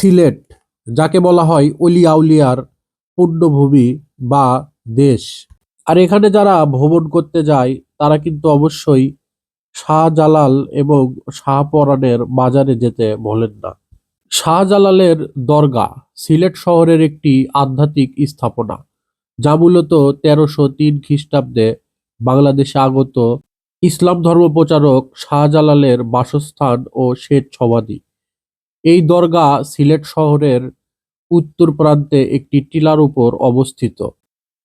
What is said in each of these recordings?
সিলেট, যাকে বলা হয় অলিয়া উলিয়ার পুণ্যভূমি বা দেশ। আর এখানে যারা ভ্রমণ করতে যায়, তারা কিন্তু অবশ্যই শাহজালাল এবং শাহপরানের বাজারে যেতে ভোলেন না। শাহজালালের দরগা সিলেট শহরের একটি আধ্যাত্মিক স্থাপনা, যা মূলত তেরোশো তিন খ্রিস্টাব্দে বাংলাদেশে আগত ইসলাম ধর্ম প্রচারক শাহজালালের বাসস্থান ও শ্বেত সমাধি। এই দরগা সিলেট শহরের উত্তর প্রান্তে একটি টিলার উপর অবস্থিত।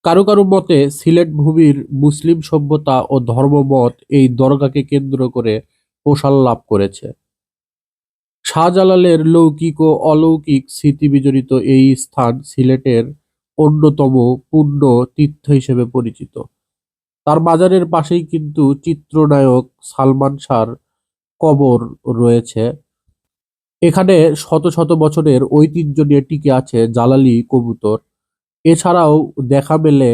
কারও কারও মতে সিলেট ভূমির মুসলিম সভ্যতা ও ধর্মমত এই দরগাকে কেন্দ্র করে প্রসার লাভ করেছে। শাহজালালের লৌকিক ও অলৌকিক স্মৃতি বিজড়িত এই স্থান সিলেটের অন্যতম পূর্ণ তীর্থ হিসেবে পরিচিত। তার বাজারের পাশেই কিন্তু চিত্রনায়ক সালমান শাহর কবর রয়েছে। এখানে শত শত বছরের ঐতিহ্য নিয়ে টিকে আছে জালালি কবুতর। এছাড়াও দেখা মেলে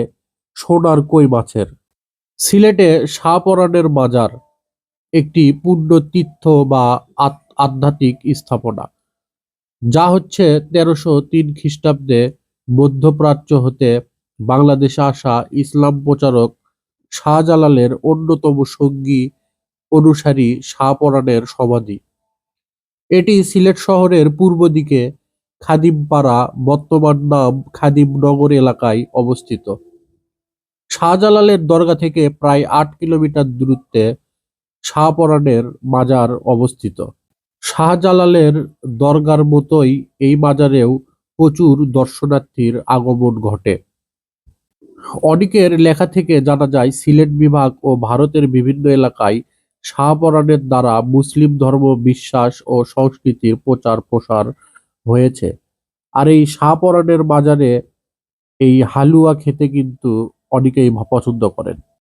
সোনার কই মাছের। সিলেটে শাহপরানের মাজার একটি পূর্ণ তীর্থ বা আধ্যাত্মিক স্থাপনা, যা হচ্ছে তেরোশো তিন খ্রিস্টাব্দে মধ্যপ্রাচ্য হতে বাংলাদেশে আসা ইসলাম প্রচারক শাহজালালের অন্যতম সঙ্গী অনুসারী শাহপরাণের সমাধি। এটি সিলেট শহরের পূর্ব দিকে খাদিমপাড়া, বর্তমান নাম খাদিমনগর এলাকায় অবস্থিত। শাহজালালের দরগা থেকে প্রায় আট কিলোমিটার দূরত্বে শাহপরানের মাজার অবস্থিত। শাহজালালের দরগার মতোই এই মাজারেও প্রচুর দর্শনার্থীর আগমন ঘটে। অনেকের লেখা থেকে জানা যায়, সিলেট বিভাগ ও ভারতের বিভিন্ন এলাকায় শাহপরানের দ্বারা মুসলিম ধর্ম, বিশ্বাস ও সংস্কৃতির প্রচার প্রসার হয়েছে। আর এই শাহপরাণের বাজারে এই হালুয়া খেতে কিন্তু অনেকেই পছন্দ করেন।